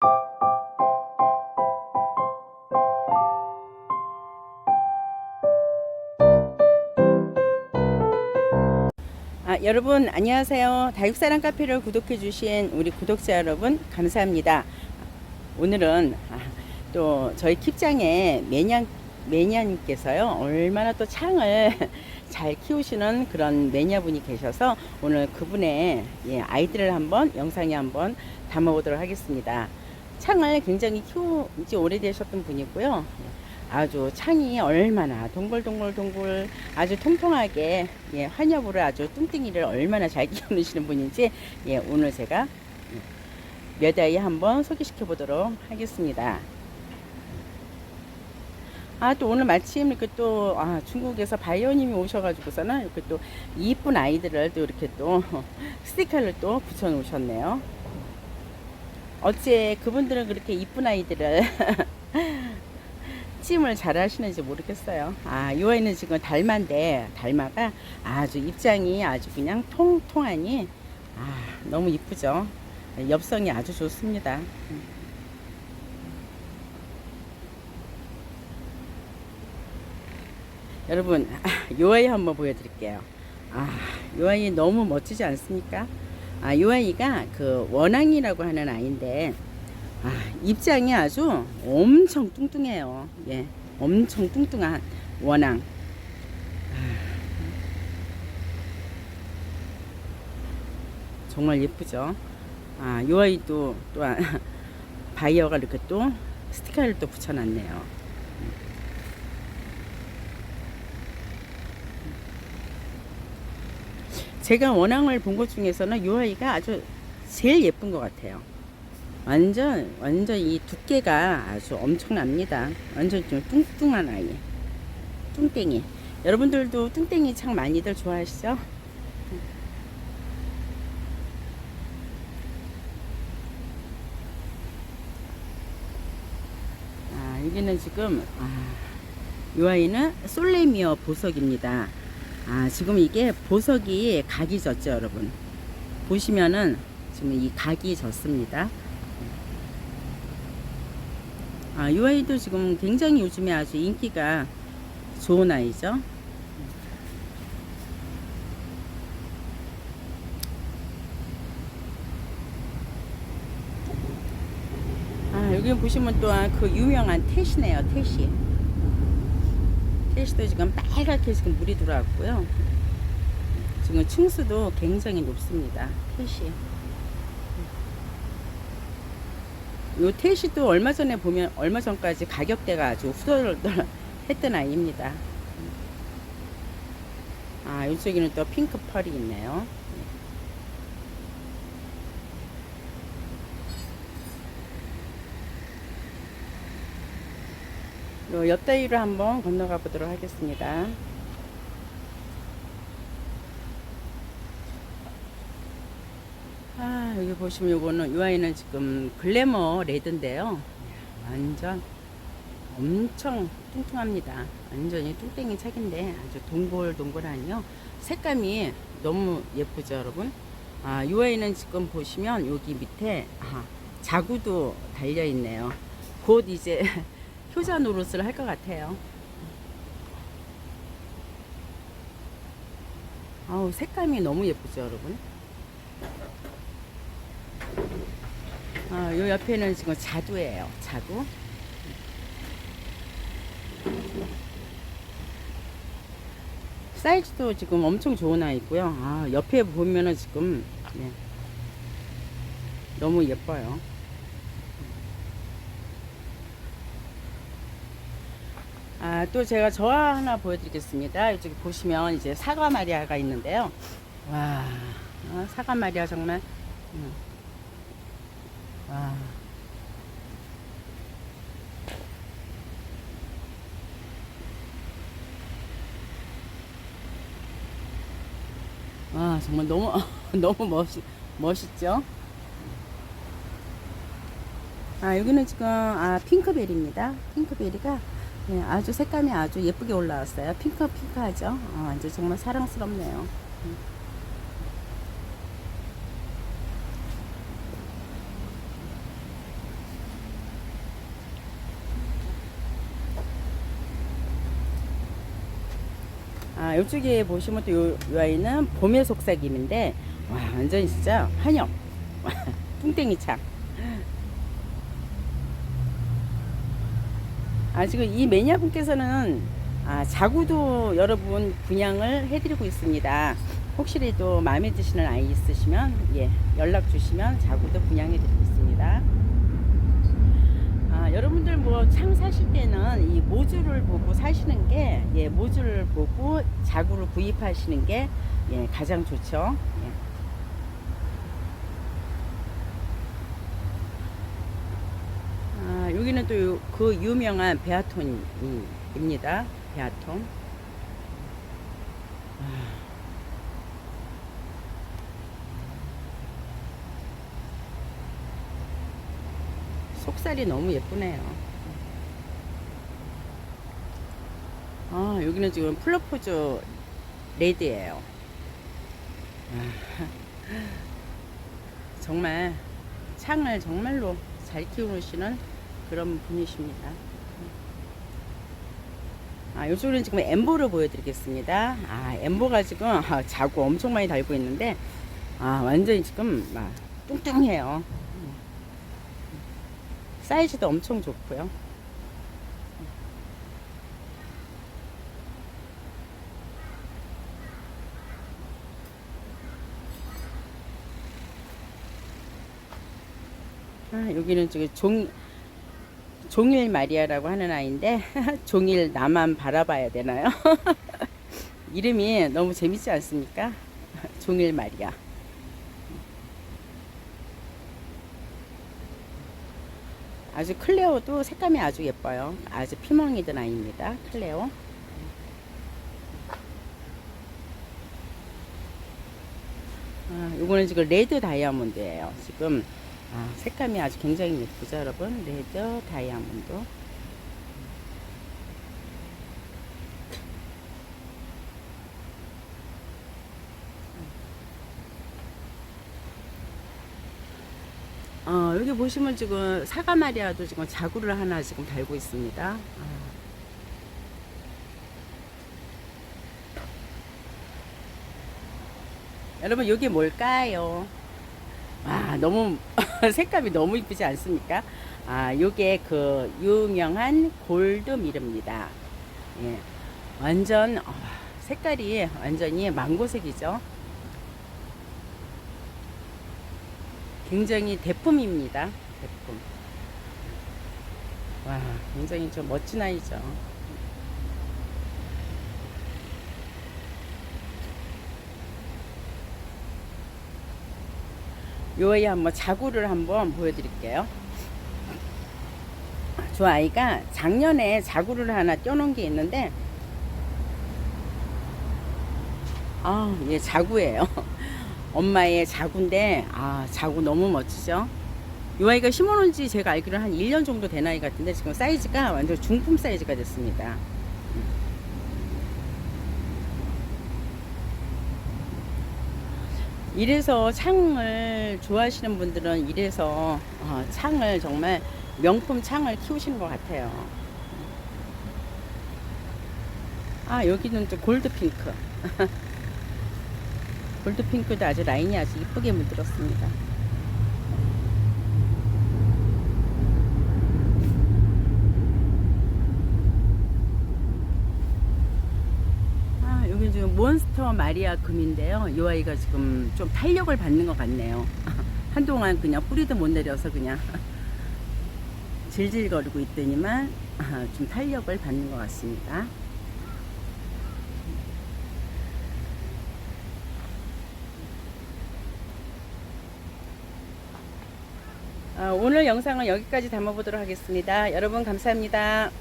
아, 여러분 안녕하세요. 다육사랑 카페를 구독해 주신 우리 구독자 여러분 감사합니다. 오늘은 아, 또 저희 킵장에 매년 매니아님께서요 얼마나 또 창을 잘 키우시는 그런 매니아분이 계셔서 오늘 그분의 예, 아이들을 한번 영상에 한번 담아보도록 하겠습니다. 창을 굉장히 키운 지 오래되셨던 분이고요. 아주 창이 얼마나 동글동글동글 아주 통통하게 예, 환엽으로 아주 뚱뚱이를 얼마나 잘 키우시는 분인지 예, 오늘 제가 몇 아이 한번 소개시켜 보도록 하겠습니다. 아, 또 오늘 마침 이렇게 또, 아, 중국에서 바이오님이 오셔가지고서는 이렇게 또 이쁜 아이들을 또 이렇게 또 스티커를 또 붙여 놓으셨네요. 어째 그분들은 그렇게 이쁜 아이들을 찜을 잘 하시는지 모르겠어요. 아, 이 아이는 지금 달마인데, 달마가 아주 입장이 아주 그냥 통통하니, 아, 너무 이쁘죠? 엽성이 아주 좋습니다. 여러분, 아, 요 아이 한번 보여드릴게요. 아, 요 아이 너무 멋지지 않습니까? 아, 요 아이가 그 원앙이라고 하는 아이인데, 아, 입장이 아주 엄청 뚱뚱해요. 예, 엄청 뚱뚱한 원앙. 아, 정말 예쁘죠? 아, 요 아이도 또한 바이어가 이렇게 또 스티커를 또 붙여놨네요. 제가 원앙을 본 것 중에서는 요 아이가 아주 제일 예쁜 것 같아요. 완전 완전 이 두께가 아주 엄청납니다. 완전 좀 뚱뚱한 아이. 뚱땡이. 여러분들도 뚱땡이 참 많이들 좋아하시죠? 아, 여기는 지금 아, 이 아이는 솔레미어 보석입니다. 아, 지금 이게 보석이 각이 졌죠, 여러분. 보시면은 지금 이 각이 졌습니다. 아, 이 아이도 지금 굉장히 요즘에 아주 인기가 좋은 아이죠. 아, 여기 보시면 또한 그 유명한 태시네요, 태시. 태시도 지금 빨갛게 지금 물이 들어왔고요. 지금 층수도 굉장히 높습니다. 태시. 요 태시도 얼마 전에 보면 얼마 전까지 가격대가 아주 후덜덜 했던 아이입니다. 아, 이쪽에는 또 핑크 펄이 있네요. 요 옆다리로 한번 건너가 보도록 하겠습니다. 아, 여기 보시면 요거는 이 아이는 지금 글래머 레드인데요. 완전 엄청 뚱뚱합니다. 완전히 뚱땡이 책인데 아주 동글동글하니요. 색감이 너무 예쁘죠, 여러분? 아, 이 아이는 지금 보시면 여기 밑에 아, 자구도 달려 있네요. 곧 이제 효자 노릇을 할 것 같아요. 아우, 색감이 너무 예쁘죠, 여러분? 아, 요 옆에는 지금 자두예요. 자두. 사이즈도 지금 엄청 좋은 아이고요. 아, 옆에 보면은 지금 예, 너무 예뻐요. 아, 또 제가 저 하나 보여드리겠습니다. 이쪽에 보시면 이제 사과 마리아가 있는데요. 와, 아, 사과 마리아 정말. 음. 와. 와, 정말 너무, 너무 멋있, 멋있죠? 아, 여기는 지금, 아, 핑크베리입니다. 핑크베리가 네, 아주 색감이 아주 예쁘게 올라왔어요. 핑크핑크하죠? 어, 이제 정말 사랑스럽네요. 아, 이쪽에 보시면 또 요, 요 아이는 봄의 속삭임인데, 와, 완전 진짜 한영. 뚱땡이 참. 아, 지금 이 매니아분께서는 아, 자구도 여러분 분양을 해드리고 있습니다. 혹시라도 마음에 드시는 아이 있으시면, 예, 연락 주시면 자구도 분양해드리고 있습니다. 아, 여러분들 뭐 창 사실 때는 이 모주를 보고 사시는 게, 예, 모주를 보고 자구를 구입하시는 게, 예, 가장 좋죠. 예. 아, 여기는 또 그 유명한 베아톤입니다. 베아톤. 아. 속살이 너무 예쁘네요. 아, 여기는 지금 플로포즈 레드예요. 아, 정말 창을 정말로 잘 키우시는 그런 분이십니다. 아, 이쪽은 지금 엠보를 보여드리겠습니다. 아, 엠보가 지금 아, 자구 엄청 많이 달고 있는데, 아, 완전히 지금 막 뚱뚱해요. 사이즈도 엄청 좋고요. 아, 여기는 지금 종, 종일 마리아라고 하는 아이인데, 종일 나만 바라봐야 되나요? 이름이 너무 재밌지 않습니까? 종일 마리아. 아주 클레오도 색감이 아주 예뻐요. 아주 피멍이 든 아이입니다. 클레오. 아, 요거는 지금 레드 다이아몬드예요. 지금 아, 색감이 아주 굉장히 예쁘죠, 여러분? 레드 다이아몬드. 어, 여기 보시면 지금 사과 마리아도 지금 자구를 하나 지금 달고 있습니다. 아. 여러분 여기 뭘까요? 와 너무 색감이 너무 이쁘지 않습니까? 아 요게 그 유명한 골드 미르입니다. 예, 완전 어, 색깔이 완전히 망고색이죠. 굉장히 대품입니다. 대품. 와, 굉장히 좀 멋진 아이죠. 요 아이 한번 자구를 한번 보여드릴게요. 저 아이가 작년에 자구를 하나 떼어놓은 게 있는데, 아, 얘 자구예요. 엄마의 자구인데 아 자구 너무 멋지죠 이 아이가 심어놓은 지 제가 알기로는 한 1년 정도 된 아이 같은데 지금 사이즈가 완전 중품 사이즈가 됐습니다 이래서 창을 좋아하시는 분들은 이래서 어, 창을 정말 명품 창을 키우시는 것 같아요 아 여기는 또 골드 핑크 골드핑크도 아주 라인이 아주 이쁘게 물들었습니다. 아, 여기 몬스터 마리아 금인데요. 이 아이가 지금 좀 탄력을 받는 것 같네요. 한동안 그냥 뿌리도 못 내려서 그냥 질질 거리고 있더니만 아, 좀 탄력을 받는 것 같습니다. 어, 오늘 영상은 여기까지 담아보도록 하겠습니다. 여러분 감사합니다.